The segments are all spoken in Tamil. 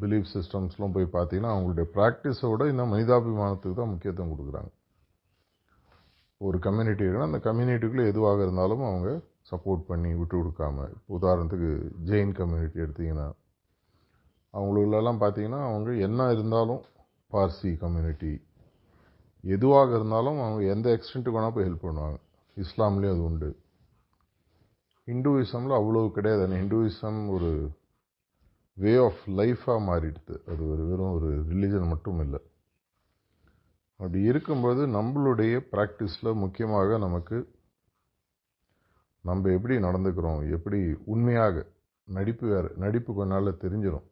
பிலீஃப் சிஸ்டம்ஸ்லாம் போய் பார்த்தீங்கன்னா அவங்களுடைய ப்ராக்டிஸை விட இந்த மனிதாபிமானத்துக்கு தான் முக்கியத்துவம் கொடுக்குறாங்க. ஒரு கம்யூனிட்டி இருக்குன்னா அந்த கம்யூனிட்டிக்குள்ளே எதுவாக இருந்தாலும் அவங்க சப்போர்ட் பண்ணி விட்டு கொடுக்காம இப்போ உதாரணத்துக்கு ஜெயின் கம்யூனிட்டி எடுத்திங்கன்னா அவங்களுக்குள்ளெல்லாம் பார்த்தீங்கன்னா அவங்க என்ன இருந்தாலும் பார்சி கம்யூனிட்டி எதுவாக இருந்தாலும் அவங்க எந்த எக்ஸ்டென்ட்டுக்கு வேணால் போய் ஹெல்ப் பண்ணுவாங்க. இஸ்லாம்லேயும் அது உண்டு. ஹிந்துவிசமில் அவ்வளோ கிடையாது. ஹிந்துவிசம் ஒரு வே ஆஃப் லைஃபாக மாறிடுது. அது ஒரு வெறும் ஒரு ரிலீஜன் மட்டும் இல்லை. அப்படி இருக்கும்போது நம்மளுடைய ப்ராக்டிஸில் முக்கியமாக நமக்கு நம்ம எப்படி நடந்துக்கிறோம்? எப்படி உண்மையாக நடிப்பு வேறு நடிப்பு கொஞ்ச நாளில் தெரிஞ்சிடும்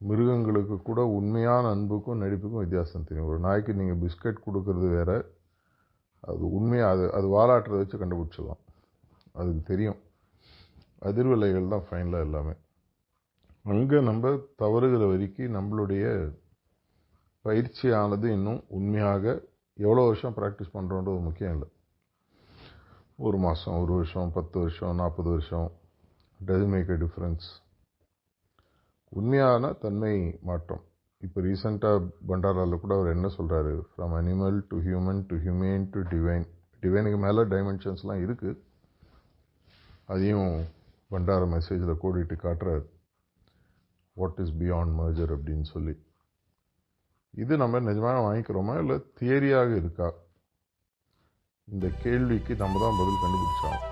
மிருகங்களுக்கு கூட உண்மையான அன்புக்கும் நடிப்புக்கும் வித்தியாசம் தெரியும். ஒரு நாய்க்கு நீங்கள் பிஸ்கட் கொடுக்கறது வேற அது உண்மையாக அது அது வாலாட்டுறதை வச்சு கண்டுபிடிச்சிடலாம். அதுக்கு தெரியும். அதிர்வலைகள் தான் ஃபைனலாக எல்லாமே. அங்கே நம்ம தவறுகிற வரைக்கும் நம்மளுடைய பயிற்சியானது இன்னும் உண்மையாக எவ்வளோ வருஷம் ப்ராக்டிஸ் பண்ணுறோன்றது முக்கியம் இல்லை. ஒரு மாதம் ஒரு வருஷம் பத்து வருஷம் நாற்பது வருஷம் டஸ் மேக் அ டிஃப்ரென்ஸ் உண்மையான தன்மை மாற்றம். இப்போ ரீசெண்டாக பண்டாராவில் கூட அவர் என்ன சொல்கிறாரு from animal to human to human to divine டிவைனுக்கு மேலே டைமென்ஷன்ஸ்லாம் இருக்குது அதையும் பண்டார மெசேஜில் கோடிட்டு காட்டுறாரு. வாட் இஸ் பியாண்ட் மர்ஜர் அப்படின்னு சொல்லி. இது நம்ம நிஜமாக வாங்கிக்கிறோமா? இல்லை தியரியாக இருக்கா? இந்த கேள்விக்கு நம்ம தான் பதில் கண்டுபிடிச்சோம்